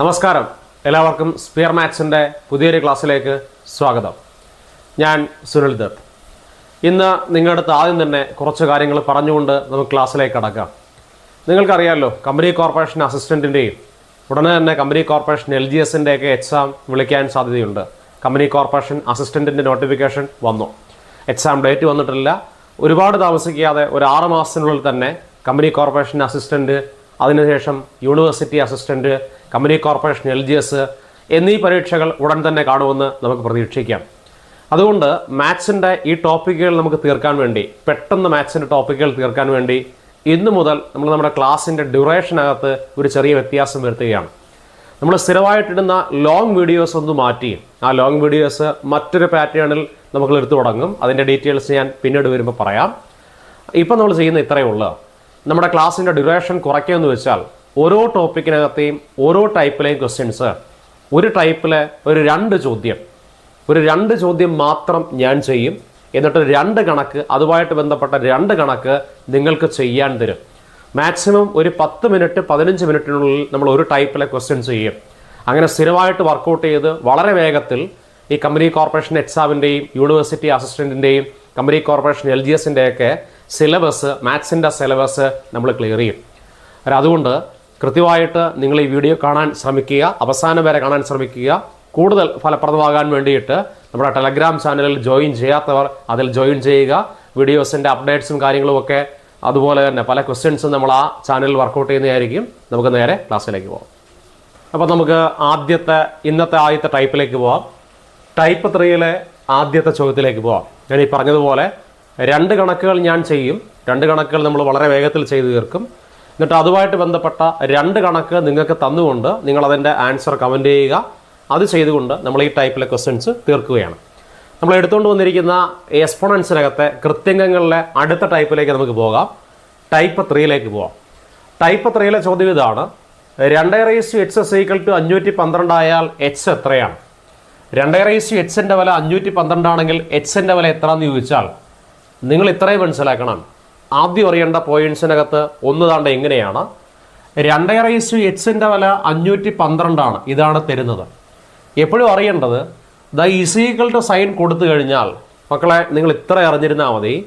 നമസ്കാരം. എല്ലാവർക്കും സ്പിയർ മാത്സിന്റെ പുതിയൊരു ക്ലാസ്സിലേക്ക് സ്വാഗതം. ഞാൻ സുനിൽ ദത്ത്. ഇന്ന് നിങ്ങളുടെ അടുത്ത് ആദ്യം തന്നെ കുറച്ച് കാര്യങ്ങൾ പറഞ്ഞുകൊണ്ട് നമുക്ക് ക്ലാസ്സിലേക്ക് കടക്കാം. നിങ്ങൾക്കറിയാമല്ലോ കമ്പനി കോർപ്പറേഷൻ അസിസ്റ്റന്റിന്റെയും ഉടനെ തന്നെ കമ്പനി കോർപ്പറേഷൻ എൽ ജി എസിന്റെയൊക്കെ എക്സാം വിളിക്കാൻ സാധ്യതയുണ്ട്. കമ്പനി കോർപ്പറേഷൻ അസിസ്റ്റന്റിന്റെ നോട്ടിഫിക്കേഷൻ വന്നു. എക്സാം ഡേറ്റ് വന്നിട്ടില്ല. ഒരുപാട് താമസിക്കാതെ ഒരു ആറ് മാസത്തിനുള്ളിൽ തന്നെ കമ്പനി കോർപ്പറേഷൻ അസിസ്റ്റന്റ് അതിനുശേഷം university assistant company corporation L G S എന്നീ പരീക്ഷകൾ ഉടൻ തന്നെ കാണുമെന്ന് നമുക്ക് പ്രതീക്ഷിക്കാം. അതുകൊണ്ട് മാത്സിന്റെ ഈ ടോപ്പിക്കുകൾ നമുക്ക് തീർക്കാൻ വേണ്ടി പെട്ടെന്ന് മാത്സിന്റെ ടോപ്പിക്കുകൾ തീർക്കാൻ വേണ്ടി ഇന്നു മുതൽ നമ്മൾ നമ്മുടെ ക്ലാസ്സിന്റെ ഡ്യൂറേഷനകത്ത് ഒരു ചെറിയ വ്യത്യാസം വരുത്തുകയാണ്. നമ്മൾ സ്ഥിരമായിട്ടിടുന്ന ലോങ് വീഡിയോസ് ഒന്ന് മാറ്റി ആ ലോങ് വീഡിയോസ് മറ്റൊരു പാറ്റേണിൽ നമുക്ക് എടുത്തു തുടങ്ങും. അതിന്റെ ഡീറ്റെയിൽസ് ഞാൻ പിന്നീട് വരുമ്പോൾ പറയാം. ഇപ്പം നമ്മൾ ചെയ്യുന്ന ഇത്രയേ ഉള്ളൂ. നമ്മുടെ ക്ലാസ്സിന്റെ ഡ്യൂറേഷൻ കുറയ്ക്കുകയെന്ന് വെച്ചാൽ ഓരോ ടോപ്പിക്കിനകത്തെയും ഓരോ ടൈപ്പിലെയും ക്വസ്റ്റ്യൻസ് ഒരു ടൈപ്പിലെ ഒരു രണ്ട് ചോദ്യം. ഒരു രണ്ട് ചോദ്യം മാത്രം ഞാൻ ചെയ്യും. എന്നിട്ട് രണ്ട് കണക്ക് അതുമായിട്ട് ബന്ധപ്പെട്ട രണ്ട് കണക്ക് നിങ്ങൾക്ക് ചെയ്യാൻ തരും. മാക്സിമം ഒരു പത്ത് മിനിറ്റ് പതിനഞ്ച് മിനിറ്റിനുള്ളിൽ നമ്മൾ ഒരു ടൈപ്പിലെ ക്വസ്റ്റ്യൻസ് ചെയ്യും. അങ്ങനെ സ്ഥിരമായിട്ട് വർക്കൗട്ട് ചെയ്ത് വളരെ വേഗത്തിൽ ഈ കമ്പനി കോർപ്പറേഷൻ എക്സാമിന്റെയും യൂണിവേഴ്സിറ്റി അസിസ്റ്റന്റിന്റെയും കമ്പനി കോർപ്പറേഷൻ എൽ ജി എസിന്റെയൊക്കെ സിലബസ് മാത്സിന്റെ സിലബസ് നമ്മൾ ക്ലിയർ ചെയ്യും. അതുകൊണ്ട് കൃത്യമായിട്ട് നിങ്ങൾ ഈ വീഡിയോ കാണാൻ ശ്രമിക്കുക അവസാനം വരെ കാണാൻ ശ്രമിക്കുക. കൂടുതൽ ഫലപ്രദമാകാൻ വേണ്ടിയിട്ട് നമ്മുടെ ടെലഗ്രാം ചാനലിൽ ജോയിൻ ചെയ്യാത്തവർ അതിൽ ജോയിൻ ചെയ്യുക. വീഡിയോസിന്റെ അപ്ഡേറ്റ്സും കാര്യങ്ങളും ഒക്കെ അതുപോലെ തന്നെ പല ക്വസ്റ്റ്യൻസും നമ്മൾ ആ ചാനലിൽ വർക്കൗട്ട് ചെയ്യുന്നതായിരിക്കും. നമുക്ക് നേരെ ക്ലാസ്സിലേക്ക് പോകാം അപ്പോൾ നമുക്ക് ആദ്യത്തെ ഇന്നത്തെ ആദ്യത്തെ ടൈപ്പിലേക്ക് പോവാം. ടൈപ്പ് ത്രീയിലെ ആദ്യത്തെ ചോദ്യത്തിലേക്ക് പോവാം. ഞാൻ ഈ പറഞ്ഞതുപോലെ രണ്ട് കണക്കുകൾ ഞാൻ ചെയ്യും. രണ്ട് കണക്കുകൾ നമ്മൾ വളരെ വേഗത്തിൽ ചെയ്തു തീർക്കും. എന്നിട്ട് അതുമായിട്ട് ബന്ധപ്പെട്ട രണ്ട് കണക്ക് നിങ്ങൾക്ക് തന്നുകൊണ്ട് നിങ്ങൾ അതിന്റെ ആൻസർ കമന്റ് ചെയ്യുക. അത് ചെയ്തുകൊണ്ട് നമ്മൾ ഈ ടൈപ്പിലെ ക്വസ്റ്റ്യൻസ് തീർക്കുകയാണ്. നമ്മൾ എടുത്തുകൊണ്ട് വന്നിരിക്കുന്ന എക്സ്പോണൻസിനകത്തെ കൃത്യങ്ങളിലെ അടുത്ത ടൈപ്പിലേക്ക് നമുക്ക് പോകാം. ടൈപ്പ് ത്രീയിലേക്ക് പോകാം ടൈപ്പ് ത്രീയിലെ ചോദ്യം ഇതാണ്. രണ്ടേ raise H is equal to അഞ്ഞൂറ്റി പന്ത്രണ്ട് ആയാൽ എച്ച് എത്രയാണ്? രണ്ടേ റേസ് എച്ചിന്റെ വില അഞ്ഞൂറ്റി പന്ത്രണ്ടാണെങ്കിൽ എച്ചിന്റെ വില എത്രയെന്ന് ചോദിച്ചാൽ നിങ്ങൾ ഇത്രയും മനസ്സിലാക്കണം. ആദ്യം അറിയേണ്ട പോയിന്റ്സിനകത്ത് ഒന്ന് താണ്ട എങ്ങനെയാണ്? രണ്ടേ റേസ് എച്ചിന്റെ വില അഞ്ഞൂറ്റി പന്ത്രണ്ടാണ്. ഇതാണ് തരുന്നത്. എപ്പോഴും അറിയേണ്ടത് ദ ഇസീക്കൾ ടു സൈൻ കൊടുത്തു കഴിഞ്ഞാൽ മക്കളെ നിങ്ങൾ ഇത്ര അറിഞ്ഞിരുന്നാൽ മതി.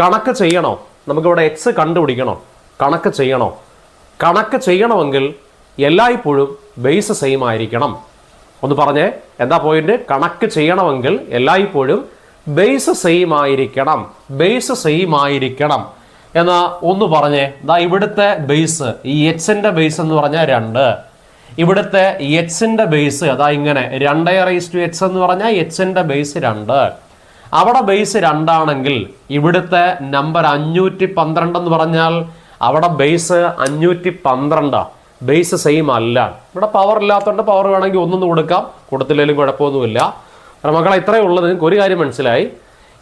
കണക്ക് ചെയ്യണോ? നമുക്കിവിടെ എക്സ് കണ്ടുപിടിക്കണോ? കണക്ക് ചെയ്യണോ? കണക്ക് ചെയ്യണമെങ്കിൽ എല്ലായ്പ്പോഴും ബേസ് സെയിം ആയിരിക്കണം. ഒന്ന് പറഞ്ഞേ എന്താ പോയിന്റ് കണക്ക് ചെയ്യണമെങ്കിൽ എല്ലായ്പ്പോഴും ബേസ് സെയിം ആയിരിക്കണം ബേസ് സെയിം ആയിരിക്കണം എന്നാ ഒന്ന് പറഞ്ഞേ. ദാ ഇവിടുത്തെ ബേസ് ഈ എച്ചിന്റെ ബേസ് എന്ന് പറഞ്ഞാൽ രണ്ട്. ഇവിടുത്തെ എച്ചിന്റെ ബേസ് അതാ ഇങ്ങനെ. രണ്ട് റൈസ് ടു എച്ച് എന്ന് പറഞ്ഞാൽ എച്ചിന്റെ ബേസ് രണ്ട്. അവിടെ ബേസ് രണ്ടാണെങ്കിൽ ഇവിടുത്തെ നമ്പർ അഞ്ഞൂറ്റി പന്ത്രണ്ട് എന്ന് പറഞ്ഞാൽ അവിടെ ബേസ് അഞ്ഞൂറ്റി പന്ത്രണ്ടാ ബേസ് സെയിം അല്ല. ഇവിടെ പവർ ഇല്ലാത്തതുകൊണ്ട് പവർ വേണമെങ്കിൽ ഒന്നൊന്നും കൊടുക്കാം. കൊടുത്തില്ലെങ്കിലും കുഴപ്പമൊന്നുമില്ല. കാരണം മക്കളെ ഇത്രയേ ഉള്ളത് നിങ്ങൾക്ക് ഒരു കാര്യം മനസ്സിലായി.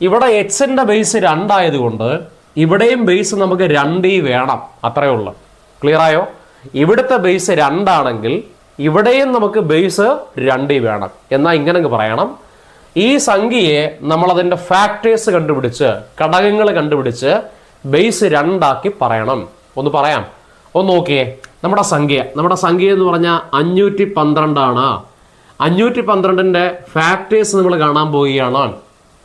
ഇവിടെ എച്ചിന്റെ ബേസ് രണ്ടായതുകൊണ്ട് ഇവിടെയും ബേസ് നമുക്ക് രണ്ടീ വേണം. അത്രയേ ഉള്ളൂ. ക്ലിയറായോ ഇവിടുത്തെ ബേസ് രണ്ടാണെങ്കിൽ ഇവിടെയും നമുക്ക് ബേസ് രണ്ടീ വേണം. എന്നാൽ ഇങ്ങനെ പറയണം. ഈ സംഖ്യയെ നമ്മളതിന്റെ ഫാക്ടേഴ്സ് കണ്ടുപിടിച്ച് ഘടകങ്ങൾ കണ്ടുപിടിച്ച് ബേസ് രണ്ടാക്കി പറയണം. ഒന്ന് പറയാം. ഒന്ന് നോക്കിയേ. നമ്മുടെ സംഖ്യ. നമ്മുടെ സംഖ്യ എന്ന് പറഞ്ഞാൽ അഞ്ഞൂറ്റി പന്ത്രണ്ടാണ്. അഞ്ഞൂറ്റി പന്ത്രണ്ടിന്റെ ഫാക്ടേഴ്സ് നമ്മൾ കാണാൻ പോവുകയാണ്.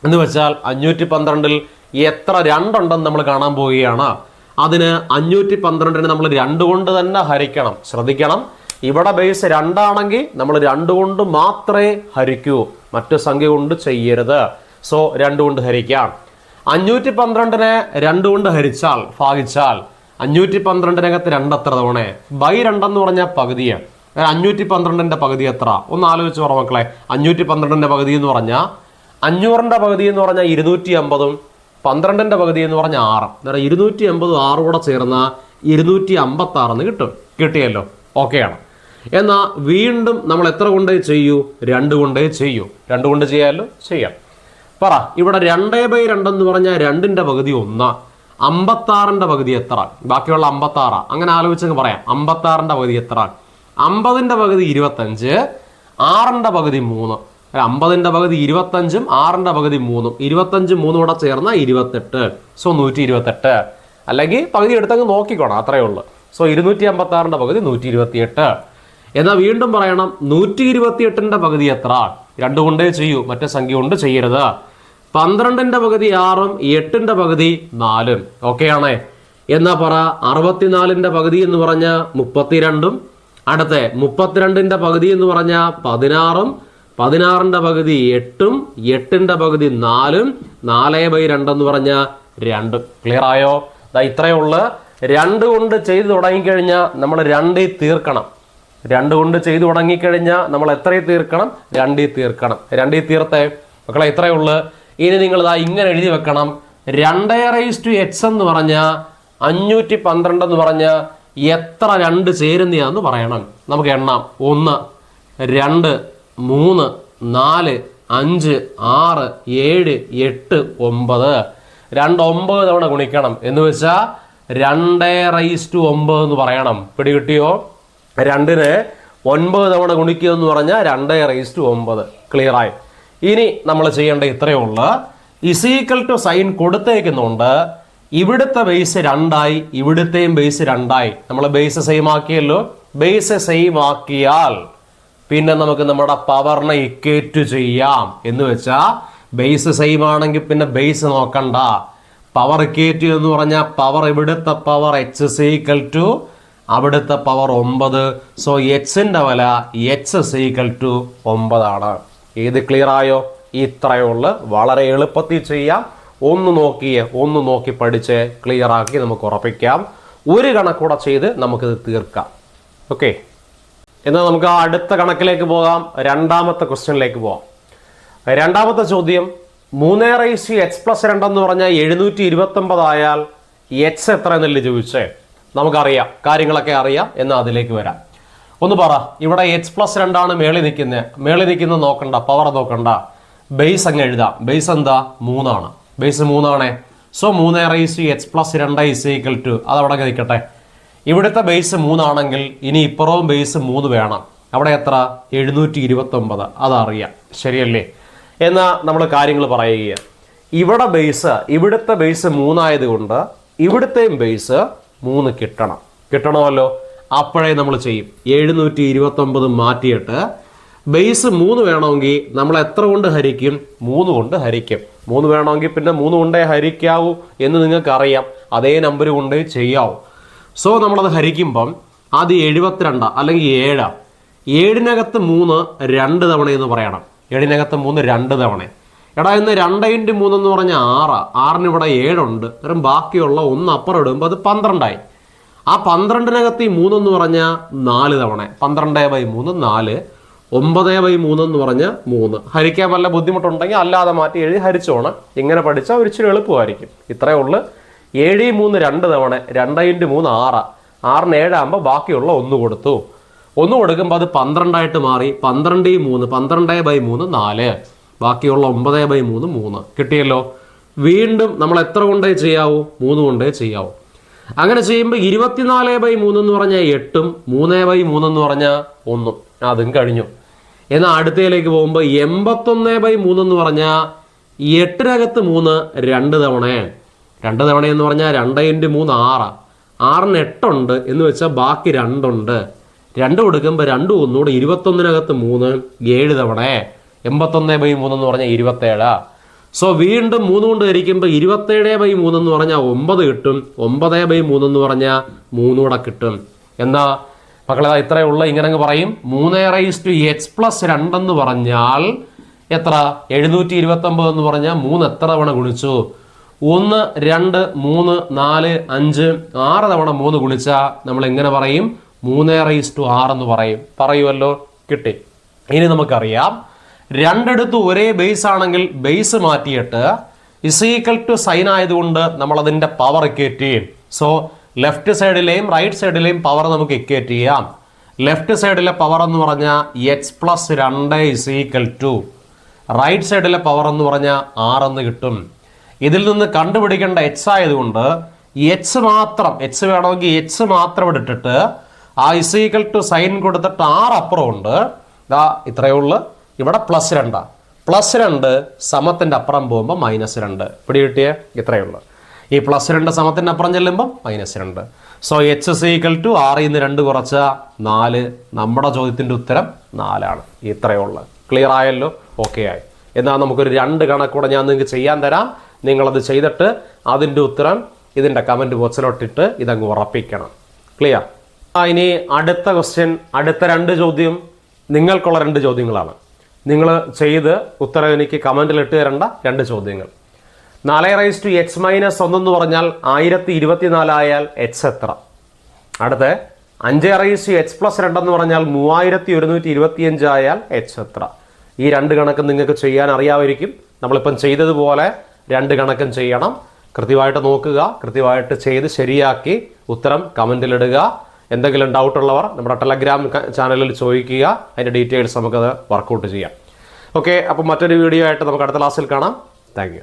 എന്ന് വെച്ചാൽ അഞ്ഞൂറ്റി പന്ത്രണ്ടിൽ എത്ര രണ്ടുണ്ടെന്ന് നമ്മൾ കാണാൻ പോവുകയാണ്? അതിന് അഞ്ഞൂറ്റി പന്ത്രണ്ടിന് നമ്മൾ രണ്ട് കൊണ്ട് തന്നെ ഹരിക്കണം. ശ്രദ്ധിക്കണം. ഇവിടെ ബേസ് രണ്ടാണെങ്കിൽ നമ്മൾ രണ്ട് കൊണ്ട് മാത്രമേ ഹരിക്കൂ. മറ്റു സംഖ്യ കൊണ്ട് ചെയ്യരുത്. സോ രണ്ട് കൊണ്ട് ഹരിക്കാം. അഞ്ഞൂറ്റി പന്ത്രണ്ടിനെ രണ്ട് കൊണ്ട് ഹരിച്ചാൽ ഭാഗിച്ചാൽ അഞ്ഞൂറ്റി പന്ത്രണ്ടിനകത്ത് രണ്ടത്ര തവണ. ബൈ രണ്ടെന്ന് പറഞ്ഞാൽ പകുതിയാണ്. അഞ്ഞൂറ്റി പന്ത്രണ്ടിന്റെ പകുതി എത്ര? ഒന്ന് ആലോചിച്ച് പറ മക്കളെ. അഞ്ഞൂറ്റി പന്ത്രണ്ടിന്റെ പകുതി എന്ന് പറഞ്ഞാൽ അഞ്ഞൂറിന്റെ പകുതി എന്ന് പറഞ്ഞാൽ ഇരുന്നൂറ്റി അമ്പതും പന്ത്രണ്ടിന്റെ പകുതി എന്ന് പറഞ്ഞാൽ ആറ്. അന്നേരം ഇരുന്നൂറ്റി അമ്പതും ആറും കൂടെ ചേർന്ന ഇരുന്നൂറ്റി അമ്പത്തി ആറെന്ന് കിട്ടും. കിട്ടിയല്ലോ. ഓക്കെയാണ് എന്നാൽ വീണ്ടും നമ്മൾ എത്ര കൊണ്ടേ ചെയ്യൂ? രണ്ട് കൊണ്ടേ ചെയ്യൂ. രണ്ട് കൊണ്ട് ചെയ്യാമല്ലോ ചെയ്യാം. പറ ഇവിടെ രണ്ടേ ബൈ രണ്ടെന്ന് പറഞ്ഞാൽ രണ്ടിന്റെ പകുതി ഒന്ന്. അമ്പത്താറിന്റെ പകുതി എത്ര? ബാക്കിയുള്ള അമ്പത്താറ്. അങ്ങനെ ആലോചിച്ചങ്ങ് പറയാം. അമ്പത്താറിന്റെ പകുതി എത്ര? അമ്പതിന്റെ പകുതി ഇരുപത്തഞ്ച് ആറിന്റെ പകുതി മൂന്ന്. അല്ല, അമ്പതിന്റെ പകുതി ഇരുപത്തഞ്ചും ആറിന്റെ പകുതി മൂന്നും. ഇരുപത്തഞ്ചും മൂന്നും കൂടെ ചേർന്ന ഇരുപത്തെട്ട്. സോ നൂറ്റി ഇരുപത്തെട്ട് അല്ലെങ്കിൽ പകുതി എടുത്തങ്ങ് നോക്കിക്കോണം അത്രയേ ഉള്ളൂ. സോ ഇരുന്നൂറ്റി അമ്പത്തി ആറിന്റെ പകുതി നൂറ്റി ഇരുപത്തിയെട്ട് എന്നാൽ വീണ്ടും പറയണം നൂറ്റി ഇരുപത്തിയെട്ടിന്റെ പകുതി എത്ര? രണ്ടു കൊണ്ടേ ചെയ്യൂ മറ്റേ സംഖ്യ കൊണ്ട് ചെയ്യരുത്. പന്ത്രണ്ടിന്റെ പകുതി ആറും എട്ടിന്റെ പകുതി നാലും. ഓക്കെയാണേ? എന്നാ പറ അറുപത്തിനാലിന്റെ പകുതി എന്ന് പറഞ്ഞ മുപ്പത്തിരണ്ടും അടുത്ത മുപ്പത്തിരണ്ടിന്റെ പകുതി എന്ന് പറഞ്ഞ പതിനാറും പതിനാറിന്റെ പകുതി എട്ടും എട്ടിന്റെ പകുതി നാലും നാല് ബൈ രണ്ടെന്ന് പറഞ്ഞ രണ്ട്. ക്ലിയർ ആയോ? ഇത്രയേ ഉള്ളു. രണ്ട് കൊണ്ട് ചെയ്തു തുടങ്ങിക്കഴിഞ്ഞാൽ നമ്മൾ രണ്ടിൽ തീർക്കണം. രണ്ട് കൊണ്ട് ചെയ്തു തുടങ്ങിക്കഴിഞ്ഞാൽ നമ്മൾ എത്രയിൽ തീർക്കണം? രണ്ടിൽ തീർക്കണം. രണ്ടിൽ തീർത്തെ. മക്കളെ ഇത്രയേ ഉള്ളു. ഇനി നിങ്ങൾ ഇതാ ഇങ്ങനെ എഴുതി വെക്കണം. രണ്ടേ റൈസ് ടു എക്സ് എന്ന് പറഞ്ഞ അഞ്ഞൂറ്റി പന്ത്രണ്ട് എന്ന് പറഞ്ഞ എത്ര രണ്ട് ചേരുന്നതാന്ന് പറയണം. നമുക്ക് എണ്ണാം. ഒന്ന് രണ്ട് മൂന്ന് നാല് അഞ്ച് ആറ് ഏഴ് എട്ട് ഒമ്പത്. രണ്ട് ഒമ്പത് തവണ ഗുണിക്കണം. എന്ന് വെച്ചാൽ രണ്ടേ റൈസ് ടു ഒമ്പത് എന്ന് പറയണം. പിടികിട്ടിയോ? രണ്ടിന് ഒൻപത് തവണ ഗുണിക്കുക എന്ന് പറഞ്ഞാൽ രണ്ടേ റൈസ് ടു ഒമ്പത്. ക്ലിയർ ആയി. ഇനി നമ്മൾ ചെയ്യേണ്ട ഇത്രയേ ഉള്ളൂ. ഇസീക്കൽ ടു സൈൻ കൊടുത്തേക്കുന്നുണ്ട്. ഇവിടുത്തെ ബേസ് രണ്ടായി ഇവിടുത്തെയും ബേസ് രണ്ടായി. നമ്മൾ ബേസ് സെയിം ആക്കിയല്ലോ? ബേസ് സെയിം ആക്കിയാൽ പിന്നെ നമുക്ക് നമ്മുടെ പവറിനെ ഇക്വേറ്റ് ചെയ്യാം. എന്ന് വെച്ചാൽ ബേസ് സെയിം ആണെങ്കിൽ പിന്നെ ബേസ് നോക്കണ്ട. പവർ ഇക്വേറ്റ് എന്ന് പറഞ്ഞാൽ പവർ ഇവിടുത്തെ power H is equal to അവിടുത്തെ പവർ ഒമ്പത്. സോ എച്ചിന്റെ വില എച്ച് സീക്കൽ ടു ഒമ്പതാണ്. ഇത് ക്ലിയർ ആയോ? ഇത്രയുള്ള വളരെ എളുപ്പത്തിൽ ചെയ്യാം. ഒന്ന് നോക്കിയേ ഒന്ന് നോക്കി പഠിച്ച് ക്ലിയർ ആക്കി നമുക്ക് ഉറപ്പിക്കാം. ഒരു കണക്കൂടെ ചെയ്ത് നമുക്കിത് തീർക്കാം. ഓക്കെ എന്നാൽ നമുക്ക് അടുത്ത കണക്കിലേക്ക് പോകാം. രണ്ടാമത്തെ ക്വസ്റ്റ്യനിലേക്ക് പോകാം രണ്ടാമത്തെ ചോദ്യം മൂന്നേ റൈസ് എച്ച് പ്ലസ് രണ്ടെന്ന് പറഞ്ഞാൽ എഴുന്നൂറ്റി ഇരുപത്തൊമ്പത് ആയാൽ എക്സ് എത്ര എന്നല്ലേ ചോദിച്ചേ? നമുക്കറിയാം. കാര്യങ്ങളൊക്കെ അറിയാം. എന്നാൽ അതിലേക്ക് വരാം. ഒന്ന് പറ ഇവിടെ എച്ച് പ്ലസ് രണ്ടാണ് മേളി നിൽക്കുന്നത് മേളി നിൽക്കുന്നത് നോക്കണ്ട പവർ നോക്കണ്ട. ബേസ് അങ്ങ് എഴുതാം. ബേസ് എന്താ? മൂന്നാണ്. ബേസ് മൂന്നാണേ. സോ മൂന്ന് റൈസ് എക്സ് പ്ലസ് രണ്ട് ഇസ് ഈക്വൽ ടു അതവിടെ നിൽക്കട്ടെ ഇവിടുത്തെ ബേസ് മൂന്നാണെങ്കിൽ ഇനി ഇപ്പുറവും ബേസ് മൂന്ന് വേണം. അവിടെ എത്ര? എഴുന്നൂറ്റി ഇരുപത്തി ഒമ്പത് അതറിയാം. ശരിയല്ലേ? എന്നാ നമ്മൾ കാര്യങ്ങൾ പറയുകയാണ് ഇവിടെ ബേസ് ഇവിടുത്തെ ബേസ് മൂന്നായതുകൊണ്ട് ഇവിടുത്തെയും ബേസ് മൂന്ന് കിട്ടണം. കിട്ടണമല്ലോ? അപ്പോഴേ നമ്മൾ ചെയ്യും. എഴുന്നൂറ്റി ഇരുപത്തി ഒമ്പത് മാറ്റിയിട്ട് ബേസ് മൂന്ന് വേണമെങ്കിൽ നമ്മൾ എത്ര കൊണ്ട് ഹരിക്കും? മൂന്ന് കൊണ്ട് ഹരിക്കും. മൂന്ന് വേണമെങ്കിൽ പിന്നെ മൂന്ന് കൊണ്ടേ ഹരിക്കാവൂ എന്ന് നിങ്ങൾക്ക് അറിയാം അതേ നമ്പർ കൊണ്ടേ ചെയ്യാവൂ. സോ നമ്മളത് ഹരിക്കുമ്പം ആദ്യം എഴുപത്തിരണ്ട അല്ലെങ്കിൽ ഏഴാ. ഏഴിനകത്ത് മൂന്ന് രണ്ട് തവണ എന്ന് പറയണം. ഏഴിനകത്ത് മൂന്ന് രണ്ട് തവണ. എടാ ഇന്ന് രണ്ട് ഇന്റു മൂന്നെന്ന് പറഞ്ഞാൽ ആറ്. ആറിന് ഇവിടെ ഏഴുണ്ട്. വെറും ബാക്കിയുള്ള ഒന്ന് അപ്പുറം ഇടുമ്പോൾ അത് പന്ത്രണ്ടായി. ആ പന്ത്രണ്ടിനകത്ത് ഈ മൂന്നെന്ന് പറഞ്ഞാൽ നാല് തവണ. പന്ത്രണ്ട് ബൈ മൂന്ന് നാല്. ഒമ്പത് ബൈ മൂന്ന് എന്ന് പറഞ്ഞ് മൂന്ന്. ഹരിക്കാൻ വല്ല ബുദ്ധിമുട്ടുണ്ടെങ്കിൽ അല്ലാതെ മാറ്റി എഴുതി ഹരിച്ചോണം. ഇങ്ങനെ പഠിച്ചാൽ ഒരിച്ചിരി എളുപ്പമായിരിക്കും. ഇത്രയേ ഉള്ളൂ. ഏഴ് മൂന്ന് രണ്ട് തവണ രണ്ട് ഇന്റു മൂന്ന് ആറ്. ആറിന് ഏഴാകുമ്പോൾ ബാക്കിയുള്ള ഒന്ന് കൊടുത്തു. ഒന്ന് കൊടുക്കുമ്പോൾ അത് പന്ത്രണ്ടായിട്ട് മാറി. പന്ത്രണ്ട് മൂന്ന് പന്ത്രണ്ട് ബൈ മൂന്ന് നാല്. ബാക്കിയുള്ള ഒമ്പത് ബൈ മൂന്ന് മൂന്ന്. കിട്ടിയല്ലോ? വീണ്ടും നമ്മൾ എത്ര കൊണ്ടേ ചെയ്യാവൂ? മൂന്ന് കൊണ്ടേ ചെയ്യാവൂ. അങ്ങനെ ചെയ്യുമ്പോൾ ഇരുപത്തിനാല് ബൈ മൂന്ന് എന്ന് പറഞ്ഞാൽ എട്ടും മൂന്ന് ബൈ മൂന്ന് എന്ന് പറഞ്ഞാൽ ഒന്നും. അതും കഴിഞ്ഞു. എന്നാൽ അടുത്തയിലേക്ക് പോകുമ്പോൾ എൺപത്തൊന്ന് ബൈ മൂന്ന് എന്ന് പറഞ്ഞാൽ എട്ടിനകത്ത് മൂന്ന് രണ്ട് തവണയാണ് രണ്ട് തവണ എന്ന് പറഞ്ഞാൽ രണ്ട് ഇന്റു മൂന്ന് ആറ്. ആറിന് എട്ടുണ്ട് എന്ന് വെച്ചാൽ ബാക്കി രണ്ടുണ്ട്. രണ്ട് കൊടുക്കുമ്പോൾ രണ്ട് ഒന്നുകൂടെ ഇരുപത്തൊന്നിനകത്ത് മൂന്ന് ഏഴ് തവണ. എൺപത്തൊന്ന് ബൈ മൂന്ന് എന്ന് പറഞ്ഞാൽ ഇരുപത്തേഴാ. സോ വീണ്ടും മൂന്ന് കൊണ്ട് ഹരിക്കുമ്പോൾ ഇരുപത്തേഴ് ബൈ മൂന്ന് എന്ന് പറഞ്ഞാൽ ഒമ്പത് കിട്ടും. ഒമ്പത് ബൈ മൂന്ന് എന്ന് പറഞ്ഞാൽ മൂന്നുകൂടെ കിട്ടും. എന്നാ മക്കളെ ഇത്രയേ ഉള്ളൂ. ഇങ്ങനെ അങ്ങ് പറയും. മൂന്ന് റൈസ് ടു എക്സ് പ്ലസ് രണ്ടെന്ന് പറഞ്ഞാൽ എത്ര? എഴുന്നൂറ്റി ഇരുപത്തി ഒമ്പത് എന്ന് പറഞ്ഞാൽ മൂന്ന് എത്ര തവണ ഗുണിച്ചു? ഒന്ന് രണ്ട് മൂന്ന് നാല് അഞ്ച് ആറ് തവണ മൂന്ന് ഗുണിച്ചാൽ നമ്മൾ എങ്ങനെ പറയും? മൂന്ന് റൈസ് ടു ആറ് എന്ന് പറയും. പറയുമല്ലോ? കിട്ടി. ഇനി നമുക്കറിയാം. രണ്ടെടുത്ത് ഒരേ ബേസ് ആണെങ്കിൽ ബേസ് മാറ്റിയിട്ട് ഇസ് ഈക്വൽ ടു സൈൻ ആയതുകൊണ്ട് നമ്മൾ അതിന്റെ പവർ കയറ്റി. സോ ലെഫ്റ്റ് സൈഡിലെയും റൈറ്റ് സൈഡിലെയും പവർ നമുക്ക് ഇക്വേറ്റ് ചെയ്യാം. ലെഫ്റ്റ് സൈഡിലെ പവർ എന്ന് പറഞ്ഞാൽ എക്സ് പ്ലസ് രണ്ട് ഇസ് ഈക്വൽ ടു റൈറ്റ് സൈഡിലെ പവർ എന്ന് പറഞ്ഞാൽ ആറ് എന്ന് കിട്ടും. ഇതിൽ നിന്ന് കണ്ടുപിടിക്കേണ്ട എച്ച് ആയതുകൊണ്ട് എച്ച് മാത്രം എച്ച് വേണമെങ്കിൽ എച്ച് മാത്രം എടുത്തിട്ട് ആ ഇസ് ഈക്വൽ ടു സൈൻ കൊടുത്തിട്ട് ആറ് അപ്പുറമുണ്ട് ഇതാ ഇത്രയേ ഉള്ളൂ. ഇവിടെ പ്ലസ് രണ്ടാണ് പ്ലസ് രണ്ട് സമത്തിന്റെ അപ്പുറം പോകുമ്പോൾ മൈനസ് രണ്ട്. പിടി കിട്ടിയ ഇത്രയേ ഉള്ളൂ. ഈ പ്ലസ് രണ്ട് സമത്തിനപ്പുറം ചെല്ലുമ്പോൾ മൈനസ് രണ്ട്. So H is equal to ആറിൽ നിന്ന് രണ്ട് കുറച്ച നാല്. നമ്മുടെ ചോദ്യത്തിന്റെ ഉത്തരം നാലാണ്. ഇത്രയേ ഉള്ളൂ. ക്ലിയർ ആയല്ലോ? ഓക്കെ ആയി. എന്നാൽ നമുക്കൊരു രണ്ട് കണക്കൂടെ ഞാൻ നിങ്ങൾക്ക് ചെയ്യാൻ തരാം. നിങ്ങളത് ചെയ്തിട്ട് അതിന്റെ ഉത്തരം ഇതിന്റെ കമന്റ് ബോക്സിലോട്ടിട്ട് ഇതങ്ങ് ഉറപ്പിക്കണം. ക്ലിയർ ആ ഇനി അടുത്ത ക്വസ്റ്റ്യൻ അടുത്ത രണ്ട് ചോദ്യം. നിങ്ങൾക്കുള്ള രണ്ട് ചോദ്യങ്ങളാണ്. നിങ്ങൾ ചെയ്ത് ഉത്തരം എനിക്ക് കമന്റിൽ ഇട്ട് തരേണ്ട രണ്ട് ചോദ്യങ്ങൾ. നാല് റൈസ് ടു എക്സ് മൈനസ് ഒന്നെന്ന് പറഞ്ഞാൽ ആയിരത്തി ഇരുപത്തിനാലായാൽ എക്സ് എത്ര? അടുത്ത് അഞ്ച് റൈസ് ടു എക്സ് പ്ലസ് രണ്ടെന്ന് പറഞ്ഞാൽ മൂവായിരത്തി ഒരുന്നൂറ്റി ഇരുപത്തിയഞ്ച് ആയാൽ എക്സ് എത്ര? ഈ രണ്ട് കണക്ക് നിങ്ങൾക്ക് ചെയ്യാൻ അറിയാമായിരിക്കും. നമ്മളിപ്പം ചെയ്തതുപോലെ രണ്ട് കണക്കും ചെയ്യണം. കൃത്യമായിട്ട് നോക്കുക കൃത്യമായിട്ട് ചെയ്ത് ശരിയാക്കി ഉത്തരം കമന്റിലിടുക എന്തെങ്കിലും ഡൗട്ട് ഉള്ളവർ നമ്മുടെ ടെലഗ്രാം ചാനലിൽ ചോദിക്കുക. അതിന്റെ ഡീറ്റെയിൽസ് നമുക്കത് വർക്കൗട്ട് ചെയ്യാം. ഓക്കെ അപ്പം മറ്റൊരു വീഡിയോ ആയിട്ട് നമുക്ക് അടുത്ത ക്ലാസ്സിൽ കാണാം. താങ്ക്